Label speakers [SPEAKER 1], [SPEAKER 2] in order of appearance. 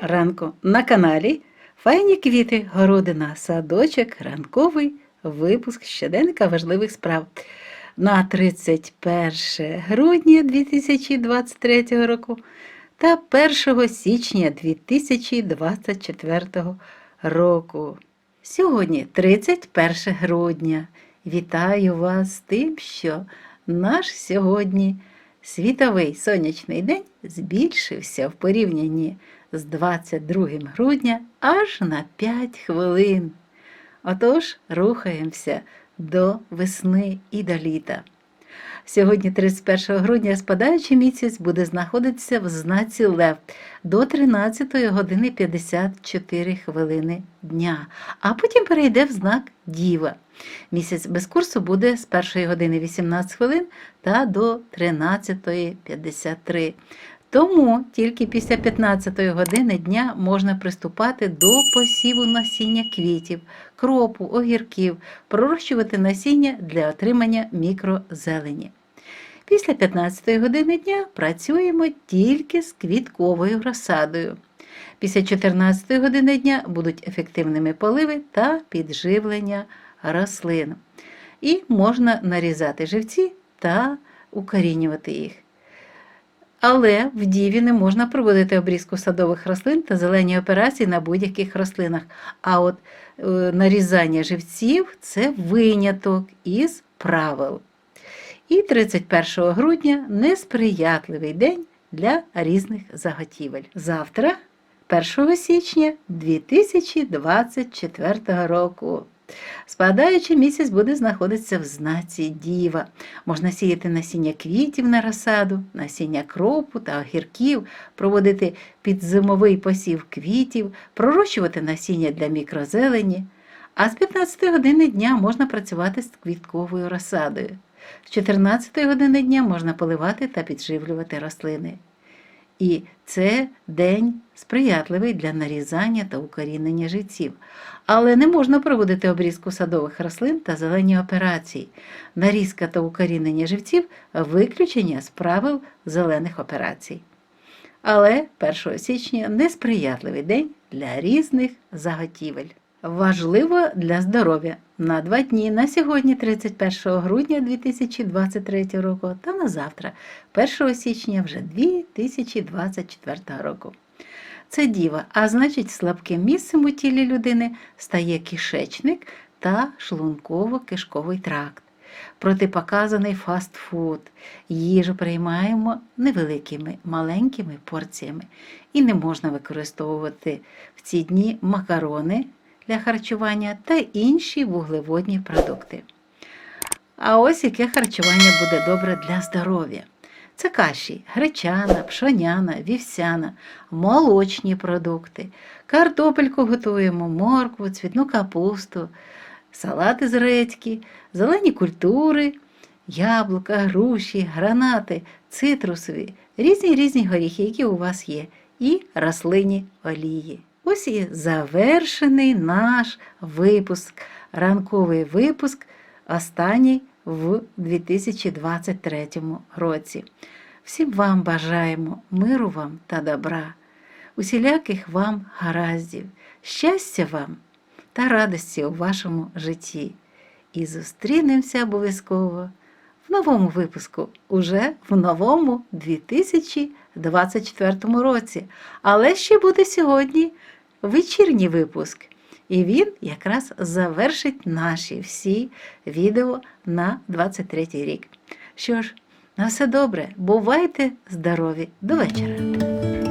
[SPEAKER 1] ранку на каналі Файні квіти, городина, садочок, ранковий випуск щоденника важливих справ. На 31 грудня 2023 року та 1 січня 2024 року. Сьогодні 31 грудня. Вітаю вас з тим, що наш сьогодні світовий сонячний день збільшився в порівнянні з 22 грудня аж на 5 хвилин. Отож, рухаємося до весни і до літа. Сьогодні, 31 грудня, спадаючий місяць буде знаходитися в знаці Лев до 13 години 54 хвилини дня, а потім перейде в знак Діва. Місяць без курсу буде з 1 години 18 хвилин та до 13.53. Тому тільки після 15 години дня можна приступати до посіву насіння квітів, кропу, огірків, пророщувати насіння для отримання мікрозелені. Після 15 години дня працюємо тільки з квітковою розсадою. Після 14 години дня будуть ефективними поливи та підживлення рослин. І можна нарізати живці та укорінювати їх. Але в діві не можна проводити обрізку садових рослин та зелені операції на будь-яких рослинах. А от е, нарізання живців це виняток із правил. І 31 грудня несприятливий день для різних заготівель. Завтра, 1 січня 2024 року. Спадаючий місяць буде знаходитися в знаці діва. Можна сіяти насіння квітів на розсаду, насіння кропу та огірків, проводити підзимовий посів квітів, пророщувати насіння для мікрозелені. А з 15 години дня можна працювати з квітковою розсадою. З 14 години дня можна поливати та підживлювати рослини. І це день сприятливий для нарізання та укорінення живців. Але не можна проводити обрізку садових рослин та зелені операції. Нарізка та укорінення живців виключення з правил зелених операцій. Але 1 січня несприятливий день для різних заготівель. Важливо для здоров'я на два дні на сьогодні, 31 грудня 2023 року, та на завтра, 1 січня вже 2024 року. Це діва, а значить, слабким місцем у тілі людини стає кишечник та шлунково-кишковий тракт. Протипоказаний фастфуд. Їжу приймаємо невеликими, маленькими порціями. І не можна використовувати в ці дні макарони для харчування та інші вуглеводні продукти. А ось яке харчування буде добре для здоров'я. Це каші, гречана, пшоняна, вівсяна, молочні продукти. Картопельку готуємо, моркву, цвітну капусту, салати з редьки, зелені культури, яблука, груші, гранати, цитрусові, різні різні горіхи, які у вас є, і рослинні олії. Ось і завершений наш випуск, ранковий випуск, останній в 2023 році. Всім вам бажаємо миру вам та добра, усіляких вам гараздів, щастя вам та радості у вашому житті. І зустрінемося обов'язково в новому випуску, уже в новому 2024 році. Але ще буде сьогодні вечірній випуск. І він якраз завершить наші всі відео на 23 рік. Що ж, на все добре, бувайте здорові, до вечора!